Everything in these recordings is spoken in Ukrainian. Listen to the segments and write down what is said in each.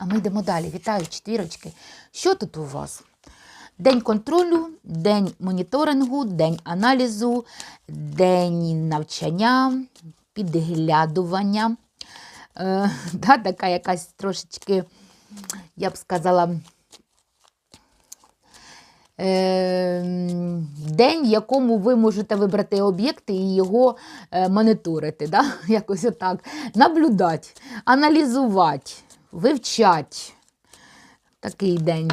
А ми йдемо далі. Вітаю, четвірочки. Що тут у вас? День контролю, день моніторингу, день аналізу, день навчання, підглядування. Е, да, така якась трошечки, я б сказала, е, день, в якому ви можете вибрати об'єкти і його е, моніторити. Да? Якось отак. Наблюдати, аналізувати, вивчати. Такий день.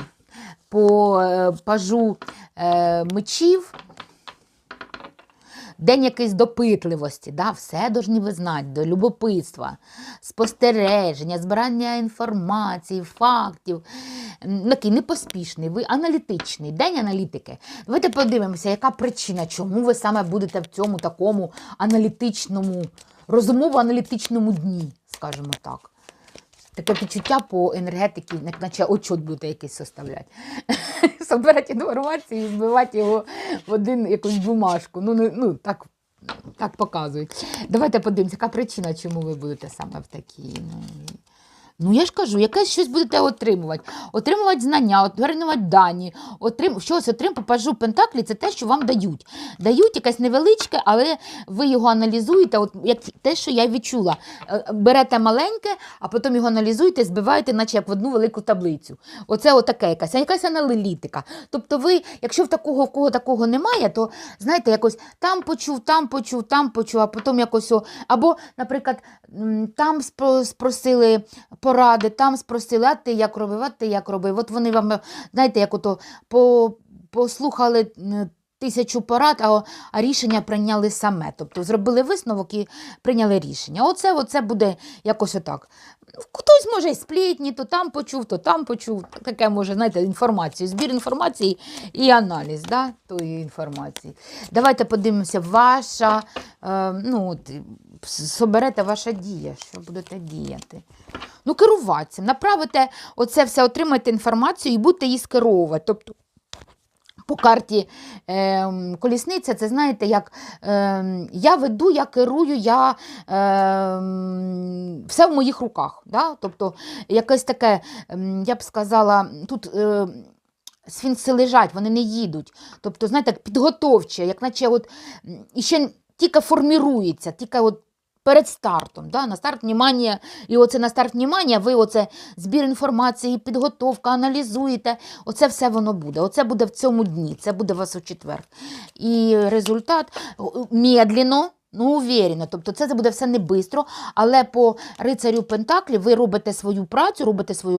По е, пажу е, мечів. День якийсь допитливості, да, все повинні ви знати, до любопитства, спостереження, збирання інформації, фактів. Такий непоспішний, ви аналітичний, день аналітики. Давайте подивимося, яка причина, чому ви саме будете в цьому такому аналітичному, розумово-аналітичному дні, скажімо так. Таке відчуття по енергетиці, наче очот буде якийсь составляти. Собирати інформацію і збивати його в один якусь бумажку. Ну, не- ну так, так показують. Давайте подивимося, яка причина, чому ви будете саме в такій. Ну, Ну, я ж кажу, якесь щось будете отримувати. Отримувати знання, отримувати дані, отрим... щось отримати, пажу Пентаклі це те, що вам дають. Дають якесь невеличке, але ви його аналізуєте, от як те, що я відчула. Е, Берете маленьке, а потім його аналізуєте, збиваєте, наче як в одну велику таблицю. Оце отаке якась, а якась аналітика. Тобто ви, якщо в такого, в кого такого немає, то знаєте, якось там почув, там почув, там почув, а потім якось. о- Або, наприклад, там спросили поради, там спросили, а ти як робив, а ти як робив. От вони вам, знаєте, як ото по, послухали тисячу порад, а, а рішення прийняли саме. Тобто зробили висновок і прийняли рішення. Оце, оце буде якось отак. Хтось може і сплітні, то там почув, то там почув. Таке може, знаєте, інформацію, збір інформації і аналіз да, тої інформації. Давайте подивимося, ваша, е, ну, соберете ваша дія, що будете діяти. Ну, керуватися, направите оце все, отримайте інформацію і будете її скеровувати. Тобто, по карті е, колісниця, це знаєте, як е, я веду, я керую, я, е, все в моїх руках. Да? Тобто, якесь таке, я б сказала, тут. Е, Сфінкси лежать, вони не їдуть. Тобто, знаєте, підготовче, як наче от і тільки формірується, тільки от перед стартом. Да? На старт внимання, і оце на старт внимання, ви оце збір інформації, підготовка, аналізуєте. Оце все воно буде. Оце буде в цьому дні, це буде у вас у четвер. І результат медленно, Ну, уверена. Тобто це буде все не бистро, але по рицарю Пентаклі ви робите свою працю, робите свою